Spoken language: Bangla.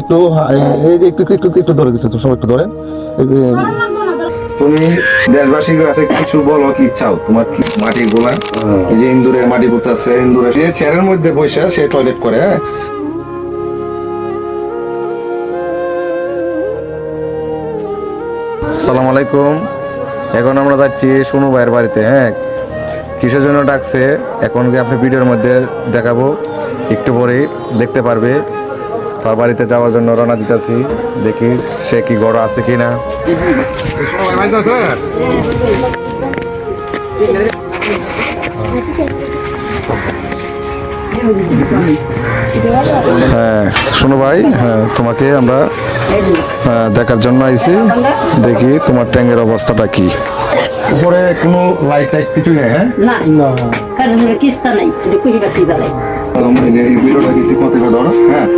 একটু হ্যাঁ, একটু একটু একটু ধরে দিচ্ছে সব একটু ধরেন। তুমি দেশবাসীর কাছে কিছু বলো কি চাও? তোমার কি মাটি গোলা এই যে ইন্দুরে মাটি করতেছে ইন্দুরে যে চেয়ারের মধ্যে বসে সে টয়লেট করে হ্যাঁ? সালাম আলাইকুম। এখন আমরা যাচ্ছি সোনু ভাইয়ের বাড়িতে হ্যাঁ? কিসের জন্য ডাকছে? এখন কি আপনি ভিডিওর মধ্যে দেখাবো। একটু পরে দেখতে পারবে। তার বাড়িতে যাওয়ার জন্য রওনা দিতেছি। দেখি সে কি গড় আছে কিনা। হ্যাঁ শোনো ভাই হ্যাঁ তোমাকে আমরা হ্যাঁ, দেখার জন্য আইছি। দেখি তোমার ট্যাঙ্গের অবস্থাটা কি। উপরে কোনো লাইট টাইট কিছু নেই হ্যাঁ? না কারণ কিস্তা নাই কুড়ি বাতি জ্বালাই এই ভিডিওটা কি ঠিক মতো ধরো হ্যাঁ?